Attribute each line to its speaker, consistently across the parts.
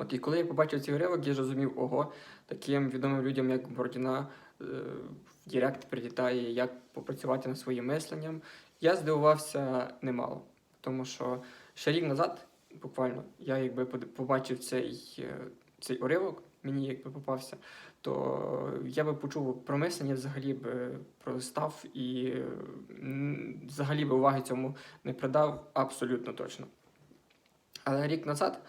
Speaker 1: От і коли я побачив цей уривок, я зрозумів, ого, таким відомим людям, як Бородіна, е, в Директ прилітає, як попрацювати над своїм мисленням. Я здивувався немало, тому що ще рік назад, буквально, я якби побачив цей, е, цей уривок, мені якби попався, то я би почув про мислення, взагалі би пролистав і е, взагалі би уваги цьому не придав абсолютно точно. Але рік назад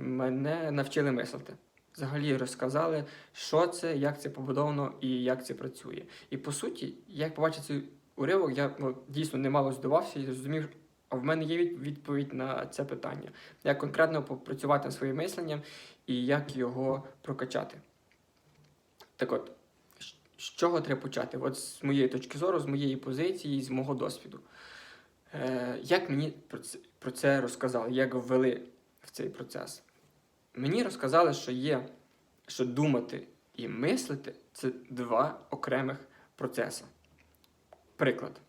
Speaker 1: мене навчили мислити. Взагалі розказали, що це, як це побудовано і як це працює. І по суті, як побачив цей уривок, я ну, дійсно немало здивався і зрозумів, а в мене є відповідь на це питання. Як конкретно попрацювати над своїм мисленням і як його прокачати. Так от, з- чого треба почати? От з моєї точки зору, з моєї позиції, з мого досвіду. Е, як мені про це, про це розказали, як ввели в цей процес? Мені розказали, що є, що думати і мислити це два окремих процеси. Приклад.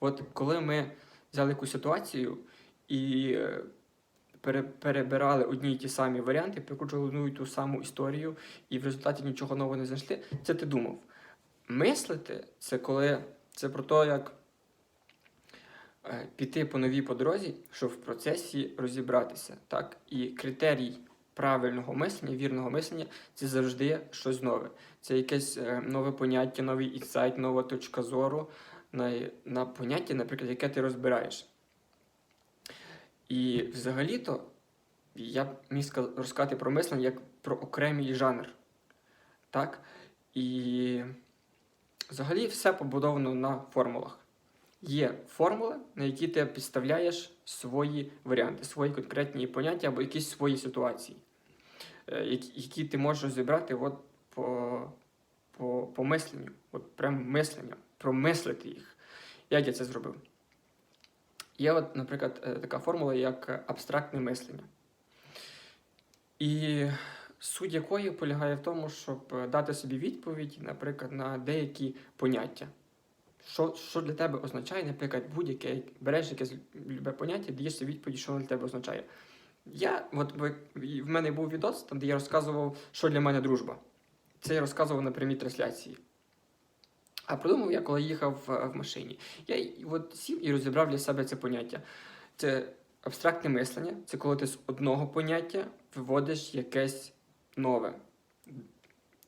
Speaker 1: От коли ми взяли якусь ситуацію і е, пере- перебирали одні й ті самі варіанти, прикручували одну і ту саму історію, і в результаті нічого нового не знайшли, це ти думав. Мислити це коли це про те, як е, піти по новій по дорозі, щоб в процесі розібратися. Так? І критерій правильного мислення, вірного мислення це завжди щось нове. Це якесь е, нове поняття, новий інсайт, нова точка зору на, на поняття, наприклад, яке ти розбираєш. І взагалі-то я міг розказати про мислення як про окремий жанр. Так? І взагалі все побудовано на формулах. Є формули, на які ти підставляєш свої варіанти, свої конкретні поняття або якісь свої ситуації, які, які ти можеш розібрати от по, по, по мисленню, от прям мисленню, промислити їх. Як я це зробив? Є, от, наприклад, е, така формула, як абстрактне мислення. І суть якої полягає в тому, щоб е, дати собі відповідь, наприклад, на деякі поняття. Що, що для тебе означає, наприклад, будь-яке, береш якесь любе поняття, даєш собі відповідь, що воно для тебе означає. Я, от в мене був відос, там, де я розказував, що для мене дружба. Це я розказував на прямій трансляції. А придумав я, коли їхав в, в машині. Я от сів і розібрав для себе це поняття. Це абстрактне мислення, це коли ти з одного поняття виводиш якесь нове.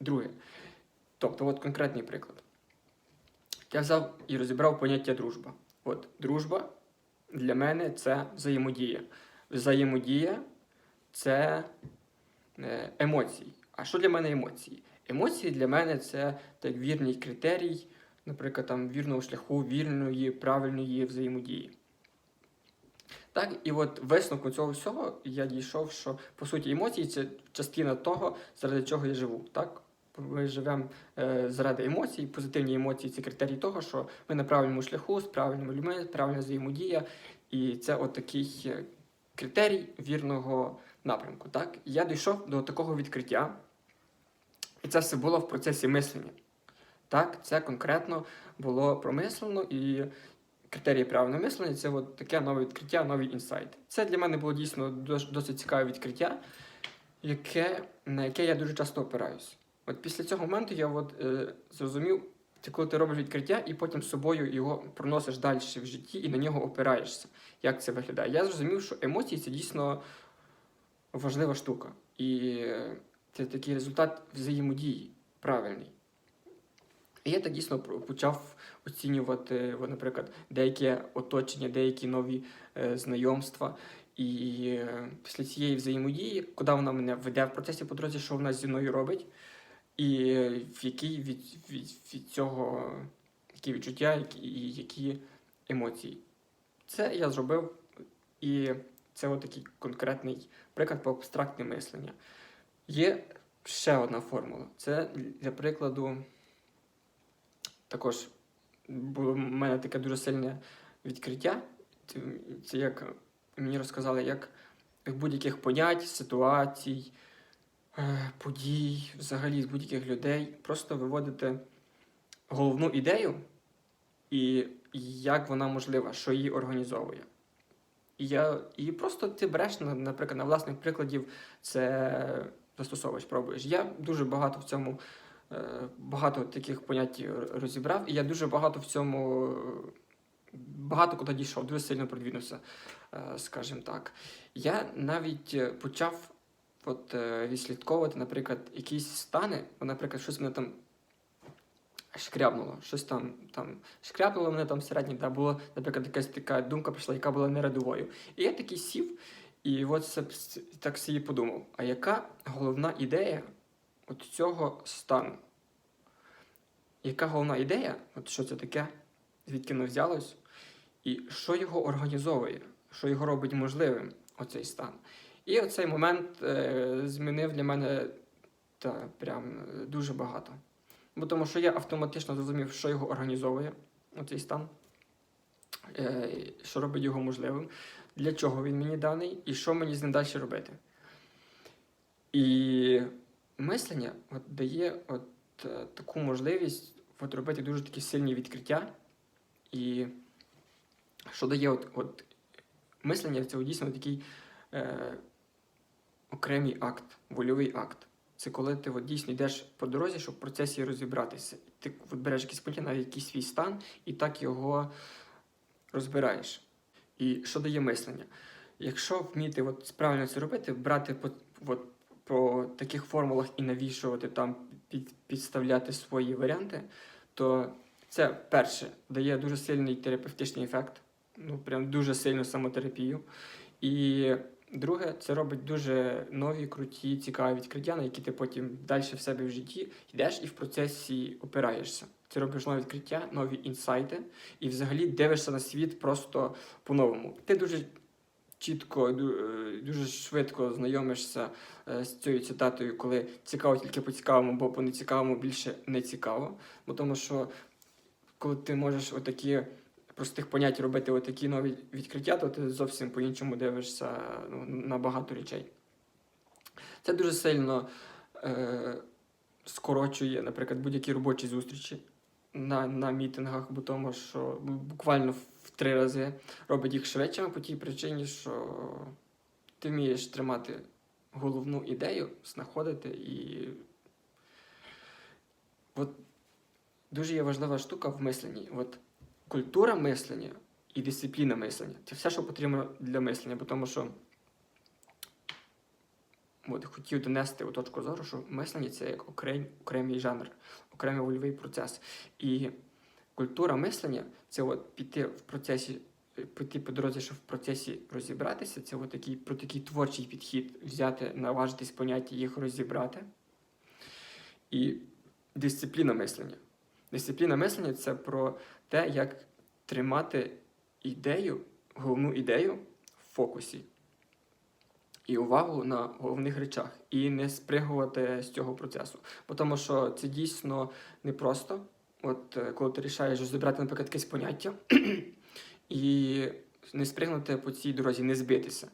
Speaker 1: Друге. Тобто, от конкретний приклад. Я взяв і розібрав поняття дружба. От дружба для мене це взаємодія. Взаємодія це е, емоції. А що для мене емоції? Емоції для мене це так вірний критерій, наприклад, там вірного шляху, вірної, правильної взаємодії. Так, і от висновку цього всього я дійшов, що по суті емоції це частина того, заради чого я живу. Так? Ми живемо е, заради емоцій, позитивні емоції це критерій того, що ми на правильному шляху, з правильними людьми, правильна взаємодія. І це от такий е, критерій вірного напрямку. Так? Я дійшов до такого відкриття, і це все було в процесі мислення. Так, це конкретно було промислено і критерії правильного мислення це от таке нове відкриття, новий інсайт. Це для мене було дійсно досить цікаве відкриття, яке, на яке я дуже часто опираюсь. От після цього моменту я от, е, зрозумів, це коли ти робиш відкриття і потім з собою його проносиш далі в житті і на нього опираєшся. Як це виглядає? Я зрозумів, що емоції це дійсно важлива штука. І це такий результат взаємодії правильний. І я так дійсно почав оцінювати, наприклад, деяке оточення, деякі нові е, знайомства. І е, після цієї взаємодії, куди вона мене веде в процесі по дорозі, що вона зі мною робить, і в який від, від, від цього які відчуття, і які емоції. Це я зробив, і це от такий конкретний приклад по абстрактне мислення. Є ще одна формула. Це для прикладу також було в мене таке дуже сильне відкриття. Це- як мені розказали, як, як будь-яких понять, ситуацій, подій, взагалі з будь-яких людей, просто виводити головну ідею і як вона можлива, що її організовує. І, я, і просто ти береш, наприклад, на власних прикладів це застосовуєш, пробуєш. Я дуже багато в цьому, е, багато таких понять розібрав, і я дуже багато в цьому, е, багато куди дійшов, дуже сильно продвинувся, е, скажімо так. Я навіть е, почав от, е, відслідковувати, наприклад, якісь стани, от, наприклад, щось мене там шкрябнуло, щось там, там шкрябнуло мене там всередині, та була, наприклад, якась така думка прийшла, яка була нерадовою. І я такий сів, і от це, так собі подумав: а яка головна ідея от цього стану? Яка головна ідея, от що це таке, звідки воно взялось, і що його організовує, що його робить можливим, оцей стан? І оцей момент е, змінив для мене та, прям е, дуже багато. Бо тому що я автоматично зрозумів, що його організовує, оцей стан, е, що робить його можливим, для чого він мені даний і що мені з ним далі робити. І мислення от, дає от, таку можливість от, робити дуже такі сильні відкриття. І що дає от, от, мислення це дійсно такий окремий акт, вольовий акт. Це коли ти от, дійсно йдеш по дорозі, щоб в процесі розібратися. Ти от, береш якийсь поняття, навіть якийсь свій стан, і так його розбираєш. І що дає мислення? Якщо вміти от, правильно це робити, брати по, от, по таких формулах і навішувати там, під, підставляти свої варіанти, то це перше дає дуже сильний терапевтичний ефект, ну прям дуже сильну самотерапію. І друге, це робить дуже нові, круті, цікаві відкриття, на які ти потім далі в себе в житті йдеш і в процесі опираєшся. Ти робиш нові відкриття, нові інсайти, і взагалі дивишся на світ просто по-новому. Ти дуже чітко, е, дуже швидко знайомишся е, з цією цитатою, коли цікаво тільки по цікавому, бо по нецікавому більше не цікаво. Бо тому що коли ти можеш отакі простих понять робити отакі нові відкриття, то ти зовсім по-іншому дивишся ну, на багато речей. Це дуже сильно е, скорочує, наприклад, будь-які робочі зустрічі на, на мітингах, бо тому що буквально в три рази робить їх швидшими по тій причині, що ти вмієш тримати головну ідею, знаходити і. От дуже є важлива штука в мисленні. От культура мислення і дисципліна мислення це все, що потрібно для мислення, тому що от, хотів донести у точку зору, що мислення це як окрем, окремий жанр, окремий вольовий процес. І культура мислення це от піти в процесі, піти по дорозі, щоб в процесі розібратися, це от такий, про такий творчий підхід, взяти, наважитись поняття, їх розібрати. І дисципліна мислення. Дисципліна мислення це про те, як тримати ідею, головну ідею в фокусі і увагу на головних речах, і не спригувати з цього процесу. Бо тому що це дійсно непросто. От е, коли ти рішаєш розібрати, наприклад, якесь поняття і не спригнути по цій дорозі, не збитися,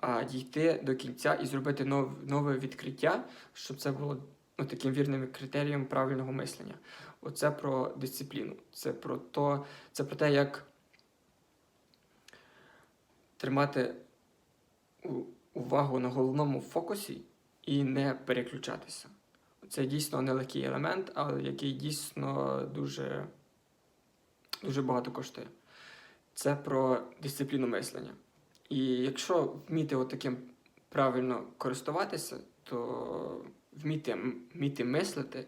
Speaker 1: а дійти до кінця і зробити нов, нове відкриття, щоб це було ну, таким вірним критерієм правильного мислення. Оце про дисципліну. Це про то, це про те, як тримати увагу на головному фокусі і не переключатися. Це дійсно нелегкий елемент, але який дійсно дуже, дуже багато коштує. Це про дисципліну мислення. І якщо вміти таким правильно користуватися, то вміти, вміти мислити,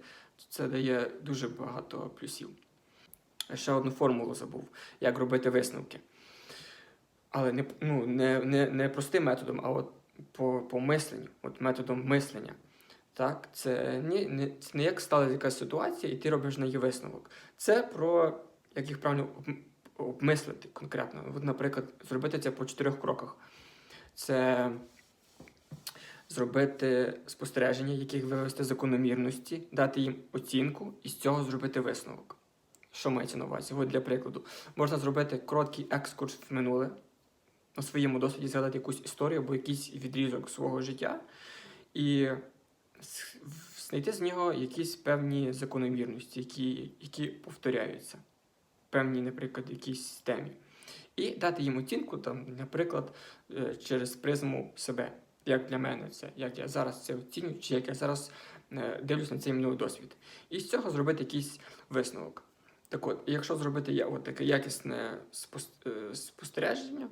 Speaker 1: це дає дуже багато плюсів. Ще одну формулу забув, як робити висновки. Але не, ну, не, не, не простим методом, а от по, по мисленню, от методом мислення. Так, це не, не, це не як сталася якась ситуація, і ти робиш на її висновок. Це про як їх правильно обмислити конкретно. От, наприклад, зробити це по чотирьох кроках. Це зробити спостереження, яких вивести закономірності, дати їм оцінку і з цього зробити висновок. Що мається на увазі? От для прикладу, можна зробити короткий екскурс в минуле, на своєму досвіді згадати якусь історію або якийсь відрізок свого життя і знайти з нього якісь певні закономірності, які, які повторяються, певні, наприклад, якісь темі. і дати їм оцінку, там, наприклад, е, через призму себе. Як для мене це, як я зараз це оцінюю, чи як я зараз е, дивлюсь на цей минулий досвід. І з цього зробити якийсь висновок. Так от, якщо зробити от таке якісне е, спостереження,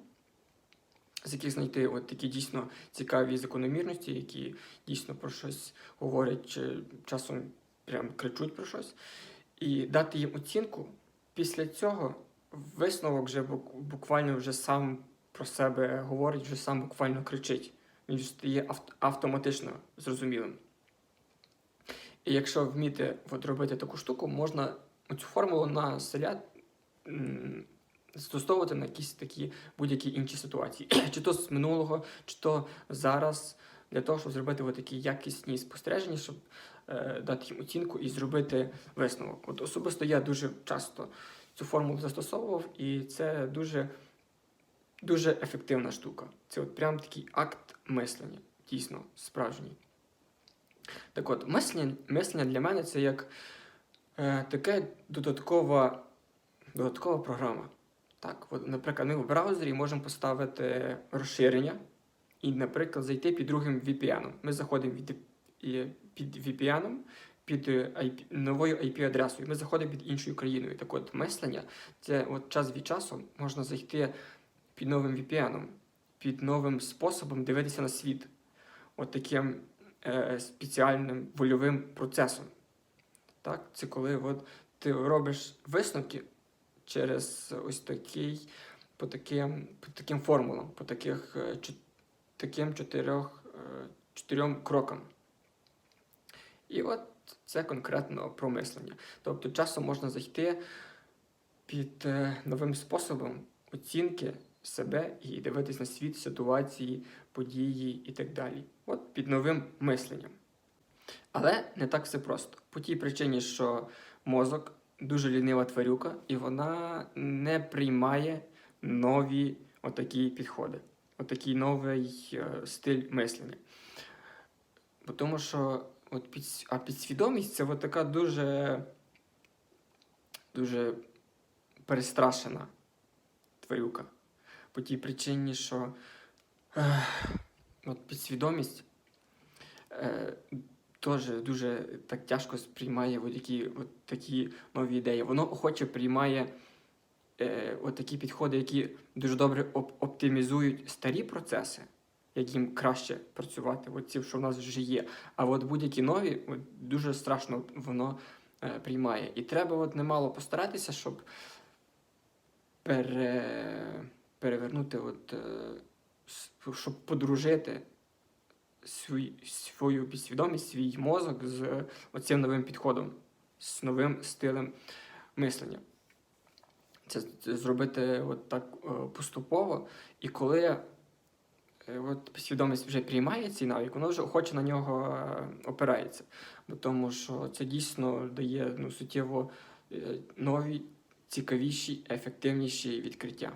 Speaker 1: з яких знайти от такі дійсно цікаві закономірності, які дійсно про щось говорять, чи часом прям кричуть про щось, і дати їм оцінку, після цього висновок вже буквально вже сам про себе говорить, вже сам буквально кричить. Він стає авт- автоматично зрозумілим. І якщо вміти от робити таку штуку, можна цю формулу на селя застосовувати на якісь такі будь-які інші ситуації, чи то з минулого, чи то зараз, для того, щоб зробити от такі якісні спостереження, щоб е, дати їм оцінку і зробити висновок. От особисто я дуже часто цю формулу застосовував, і це дуже, дуже ефективна штука. Це от прям такий акт мислення, дійсно справжній. Так от, мислення, мислення для мене це як е, таке додаткова, додаткова програма. Так, от, наприклад, ми в браузері можемо поставити розширення і, наприклад, зайти під другим VPN. Ми заходимо від, під VPN, під е, IP, новою IP-адресою. Ми заходимо під іншою країною. Так от, мислення це от час від часу можна зайти під новим VPN, під новим способом дивитися на світ. От таким е, спеціальним вольовим процесом. Так? Це коли от, ти робиш висновки через ось такий, по таким, по таким формулам, по таких, е, чо- таким чотирьох, е, чотирьом крокам. І от це конкретно про мислення. Тобто часом можна зайти під е, новим способом оцінки себе і дивитись на світ, ситуації, події і так далі. От під новим мисленням. Але не так все просто. По тій причині, що мозок дуже лінива тварюка, і вона не приймає нові отакі підходи, отакий новий е, стиль мислення. Бо Тому що от під, а підсвідомість це от така дуже, дуже перестрашена тварюка. По тій причині, що е, от підсвідомість е, теж дуже так тяжко сприймає от такі, от такі нові ідеї. Воно охоче приймає е, от такі підходи, які дуже добре оп- оптимізують старі процеси, як їм краще працювати, от ці, що в нас вже є. А от будь-які нові, от дуже страшно воно е, приймає. І треба от немало постаратися, щоб пере, перевернути, от, е, щоб подружити свій, свою підсвідомість, свій мозок з оцим новим підходом, з новим стилем мислення. Це, зробити от так е, поступово, і коли е, от підсвідомість вже приймає цей навик, воно вже охоче на нього е, опирається. Бо тому що це дійсно дає ну, суттєво е, нові, цікавіші, ефективніші відкриття.